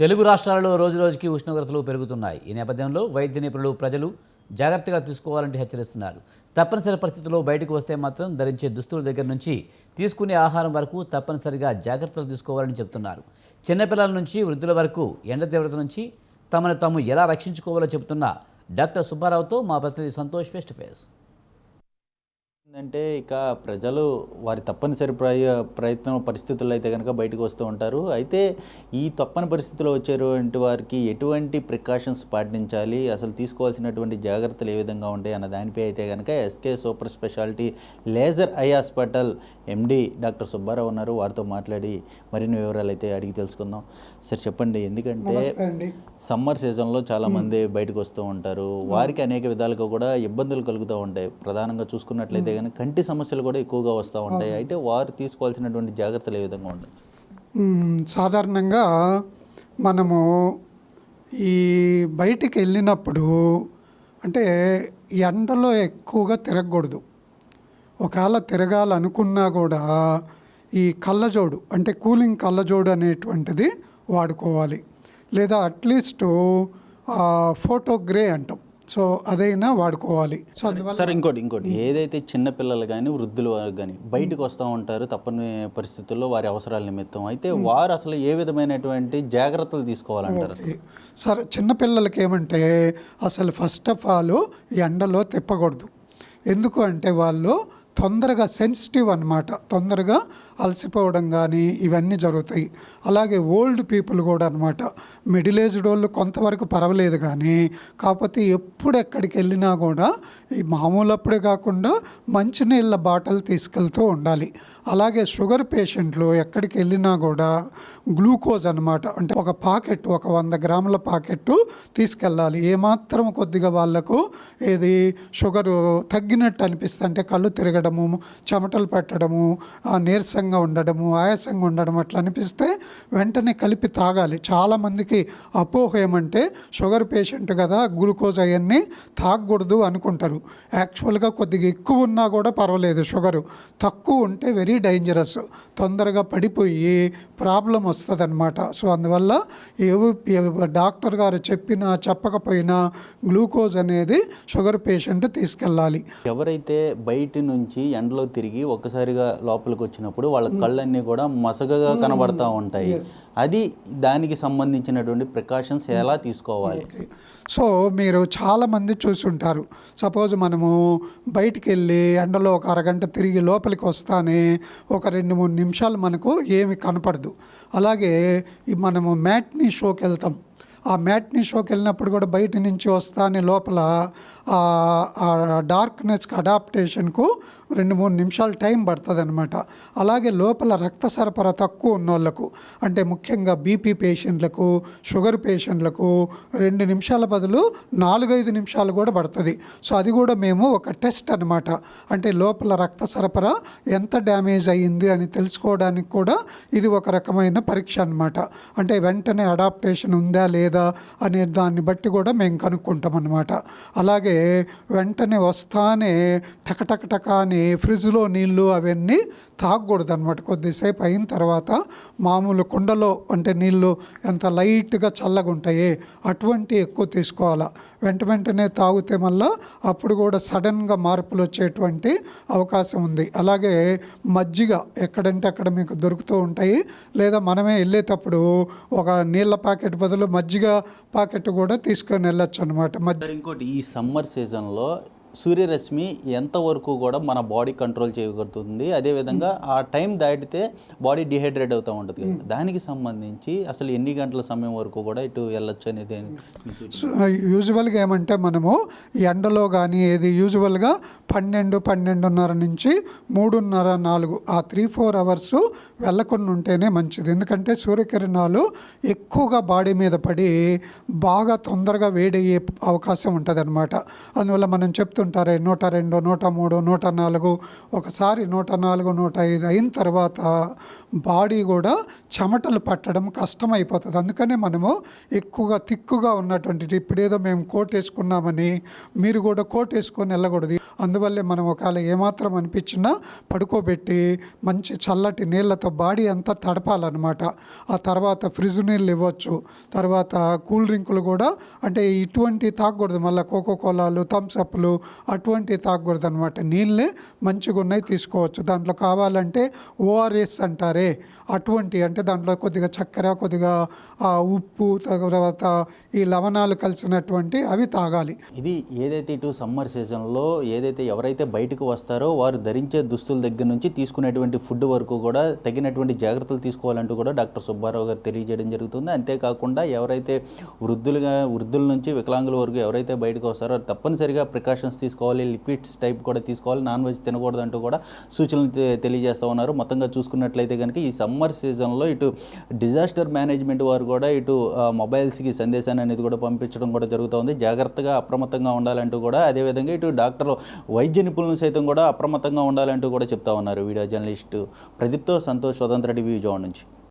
తెలుగు రాష్ట్రాలలో రోజురోజుకి ఉష్ణోగ్రతలు పెరుగుతున్నాయి. ఈ నేపథ్యంలో వైద్య నిపుణులు ప్రజలు జాగ్రత్తగా తీసుకోవాలంటే హెచ్చరిస్తున్నారు. తప్పనిసరి పరిస్థితుల్లో బయటకు వస్తే మాత్రం ధరించే దుస్తుల దగ్గర నుంచి తీసుకునే ఆహారం వరకు తప్పనిసరిగా జాగ్రత్తలు తీసుకోవాలని చెబుతున్నారు చిన్నపిల్లల నుంచి వృద్ధుల వరకు ఎండ తీవ్రత నుంచి తమను తాము ఎలా రక్షించుకోవాలో చెబుతున్న డాక్టర్ సుబ్బారావుతో మా ప్రతినిధి సంతోష్ ఫేస్ టు ఫేస్. ఏంటంటే ఇక ప్రజలు వారి తప్పనిసరి ప్రయ ప్రయత్నం పరిస్థితుల్లో అయితే కనుక బయటకు వస్తూ ఉంటారు. అయితే ఈ తప్పని పరిస్థితుల్లో వచ్చేటువంటి వారికి ఎటువంటి ప్రికాషన్స్ పాటించాలి? అసలు తీసుకోవాల్సినటువంటి జాగ్రత్తలు ఏ విధంగా ఉంటాయి? అన్న దానిపై అయితే కనుక SK super speciality laser eye hospital MD doctor Subbarao ఉన్నారు. వారితో మాట్లాడి మరిన్ని వివరాలు అయితే అడిగి తెలుసుకుందాం. సార్ చెప్పండి. ఎందుకంటే సమ్మర్ సీజన్లో చాలా మంది బయటకు వస్తూ ఉంటారు. వారికి అనేక విధాలుగా కూడా ఇబ్బందులు కలుగుతూ ఉంటాయి. ప్రధానంగా చూసుకున్నట్లయితే కనుక కంటి సమస్యలు కూడా ఎక్కువగా వస్తూ ఉంటాయి. అయితే వారు తీసుకోవాల్సినటువంటి జాగ్రత్తలు ఏ విధంగా ఉంటాయి సాధారణంగా మనము ఈ బయటికి వెళ్ళినప్పుడు అంటే ఎండలో ఎక్కువగా తిరగకూడదు. ఒకవేళ తిరగాలనుకున్నా కూడా ఈ కళ్ళజోడు అంటే కూలింగ్ కళ్ళజోడు అనేటువంటిది వాడుకోవాలి. లేదా అట్లీస్ట్ ఫోటో గ్రే అంటాం. సో అదైనా వాడుకోవాలి. సో సార్ ఇంకోటి ఇంకోటి. ఏదైతే చిన్న పిల్లలు కానీ వృద్ధులు కానీ బయటకు వస్తూ ఉంటారు తప్పని పరిస్థితుల్లో వారి అవసరాల నిమిత్తం. అయితే వారు అసలు ఏ విధమైనటువంటి జాగ్రత్తలు తీసుకోవాలంటారు. సరే చిన్నపిల్లలకి ఏమంటే అసలు ఫస్ట్ ఆఫ్ ఆల్ ఎండలో తిప్పకూడదు. ఎందుకు అంటే వాళ్ళు తొందరగా సెన్సిటివ్ అనమాట తొందరగా అలసిపోవడం కానీ ఇవన్నీ జరుగుతాయి. అలాగే ఓల్డ్ పీపుల్ కూడా అనమాట మిడిల్ ఏజ్డ్ వాళ్ళు కొంతవరకు పర్వాలేదు కానీ కాకపోతే ఎప్పుడు ఎక్కడికి వెళ్ళినా కూడా ఈ మామూలు అప్పుడే కాకుండా మంచినీళ్ళ బాటలు తీసుకెళ్తూ ఉండాలి. అలాగే షుగర్ పేషెంట్లు ఎక్కడికి వెళ్ళినా కూడా గ్లూకోజ్ అనమాట అంటే ఒక పాకెట్ ఒక వంద గ్రాముల పాకెట్ తీసుకెళ్ళాలి. ఏమాత్రం కొద్దిగా వాళ్ళకు ఏది షుగర్ తగ్గినట్టు అనిపిస్తుంది కళ్ళు తిరగడం తిరగడము చెమటలు పెట్టడము నీరసంగా ఉండడము ఆయాసంగా ఉండడం అట్లా అనిపిస్తే వెంటనే కలిపి తాగాలి. చాలామందికి అపోహ ఏమంటే షుగర్ పేషెంట్ కదా గ్లూకోజ్ అవన్నీ తాగకూడదు అనుకుంటారు. యాక్చువల్గా కొద్దిగా ఎక్కువ ఉన్నా కూడా పర్వాలేదు షుగరు. తక్కువ ఉంటే వెరీ డేంజరస్. తొందరగా పడిపోయి ప్రాబ్లం వస్తుంది అనమాట సో అందువల్ల ఏ- డాక్టర్ గారు చెప్పినా చెప్పకపోయినా గ్లూకోజ్ అనేది షుగర్ పేషెంట్ తీసుకెళ్ళాలి. ఎవరైతే బయట నుంచి ఎండలో తిరిగి ఒక్కసారిగా లోపలికి వచ్చినప్పుడు వాళ్ళ కళ్ళన్నీ కూడా మసగగా కనబడతా ఉంటాయి. అది దానికి సంబంధించినటువంటి ప్రికాషన్స్ ఎలా తీసుకోవాలి. సో మీరు చాలామంది చూసుంటారు. సపోజ్ మనము బయటికి వెళ్ళి ఎండలో ఒక అరగంట తిరిగి లోపలికి వస్తానే ఒక రెండు మూడు నిమిషాలు మనకు ఏమి కనపడదు. అలాగే మనము మ్యాట్నీ షోకి వెళ్తాం ఆ మ్యాట్నీ షోకి వెళ్ళినప్పుడు కూడా బయట నుంచి వస్తానే లోపల ఆ డార్క్నెస్కి అడాప్టేషన్కు రెండు మూడు నిమిషాలు టైం పడుతుంది అనమాట అలాగే లోపల రక్త సరఫరా తక్కువ ఉన్న వాళ్ళకు అంటే ముఖ్యంగా బీపీ పేషెంట్లకు షుగర్ పేషెంట్లకు రెండు నిమిషాల బదులు నాలుగైదు నిమిషాలు కూడా పడుతుంది. సో అది కూడా మేము ఒక టెస్ట్ అనమాట అంటే లోపల రక్త సరఫరా ఎంత డ్యామేజ్ అయ్యింది అని తెలుసుకోవడానికి కూడా ఇది ఒక రకమైన పరీక్ష అనమాట అంటే వెంటనే అడాప్టేషన్ ఉందా లేదా అనే దాన్ని బట్టి కూడా మేము కనుక్కుంటాం అనమాట అలాగే వెంటనే వస్తానే టకటకటక అని ఫ్రిడ్జ్లో నీళ్ళు అవన్నీ తాగకూడదు అనమాట కొద్దిసేపు అయిన తర్వాత మామూలు కుండలో అంటే నీళ్ళు ఎంత లైట్గా చల్లగా ఉంటాయి అటువంటి ఎక్కువ తీసుకోవాలా. వెంట వెంటనే తాగితే మళ్ళా అప్పుడు కూడా సడన్గా మార్పులు వచ్చేటువంటి అవకాశం ఉంది. అలాగే మజ్జిగ ఎక్కడంటే అక్కడ మీకు దొరుకుతూ ఉంటాయి. లేదా మనమే వెళ్ళేటప్పుడు ఒక నీళ్ళ ప్యాకెట్ బదులు మజ్జిగ పాకెట్ కూడా తీసుకొని వెళ్ళొచ్చు అనమాట ఇంకోటి ఈ సమ్మర్ సీజన్లో సూర్యరశ్మి ఎంతవరకు కూడా మన బాడీ కంట్రోల్ చేయగలుగుతుంది? అదేవిధంగా ఆ టైం దాటితే బాడీ డిహైడ్రేట్ అవుతూ ఉంటుంది దానికి సంబంధించి అసలు ఎన్ని గంటల సమయం వరకు కూడా ఇటు వెళ్ళొచ్చు అనేది యూజువల్గా ఏమంటే మనము ఎండలో కానీ ఏది యూజువల్గా పన్నెండు పన్నెండున్నర నుంచి మూడున్నర నాలుగు ఆ త్రీ ఫోర్ అవర్స్ వెళ్ళకుండా ఉంటేనే మంచిది. ఎందుకంటే సూర్యకిరణాలు ఎక్కువగా బాడీ మీద పడి బాగా తొందరగా వేడయ్యే అవకాశం ఉంటుంది అనమాట అందువల్ల మనం చెప్తూ చెప్తుంటారే నూట రెండు నూట మూడు నూట నాలుగు ఒకసారి నూట నాలుగు నూట ఐదు అయిన తర్వాత బాడీ కూడా చెమటలు పట్టడం కష్టమైపోతుంది. అందుకనే మనము ఎక్కువగా తిక్కుగా ఉన్నటువంటి ఇప్పుడేదో మేము కోట్ వేసుకున్నామని మీరు కూడా కోట్ వేసుకొని వెళ్ళకూడదు. అందువల్లే మనం ఒకవేళ ఏమాత్రం అనిపించినా పడుకోబెట్టి మంచి చల్లటి నీళ్ళతో బాడీ అంతా తడపాలన్నమాట. ఆ తర్వాత ఫ్రిడ్జ్ నీళ్ళు ఇవ్వచ్చు. తర్వాత కూల్ డ్రింకులు కూడా అంటే ఇటువంటి తాగకూడదు. మళ్ళీ కోకో కోలాలు థమ్స్అప్లు అటువంటి తాగకూడదు అనమాట నీళ్ళే మంచిగా ఉన్నాయి తీసుకోవచ్చు. దాంట్లో కావాలంటే ఓఆర్ఎస్ అంటారే. అటువంటి అంటే దాంట్లో కొద్దిగా చక్కెర కొద్దిగా ఉప్పు తర్వాత ఈ లవణాలు కలిసినటువంటి అవి తాగాలి. ఇది ఏదైతే ఇటు సమ్మర్ సీజన్లో ఏదైతే ఎవరైతే బయటకు వస్తారో వారు ధరించే దుస్తుల దగ్గర నుంచి తీసుకునేటువంటి ఫుడ్ వరకు కూడా తగినటువంటి జాగ్రత్తలు తీసుకోవాలంటూ కూడా డాక్టర్ సుబ్బారావు గారు తెలియజేయడం జరుగుతుంది. అంతేకాకుండా ఎవరైతే వృద్ధులుగా వృద్ధుల నుంచి వికలాంగుల వరకు ఎవరైతే బయటకు వస్తారో తప్పనిసరిగా ప్రికాషన్స్ తీసుకోవాలి లిక్విడ్స్ టైప్ కూడా తీసుకోవాలి నాన్ వెజ్ తినకూడదు అంటూ కూడా సూచనలు తె- తెలియజేస్తూ ఉన్నారు. మొత్తంగా చూసుకున్నట్లయితే కనుక ఈ సమ్మర్ సీజన్లో ఇటు డిజాస్టర్ మేనేజ్మెంట్ వారు కూడా ఇటు మొబైల్స్కి సందేశాన్ని అనేది కూడా పంపించడం కూడా జరుగుతుంది జాగ్రత్తగా అప్రమత్తంగా ఉండాలంటూ కూడా అదేవిధంగా ఇటు డాక్టర్లు వైద్య నిపుణులు సైతం కూడా అప్రమత్తంగా ఉండాలంటూ కూడా చెప్తా ఉన్నారు వీడియో జర్నలిస్టు ప్రదీప్తో సంతోష్ స్వతంత్ర టీవీ విజయవాడ నుంచి.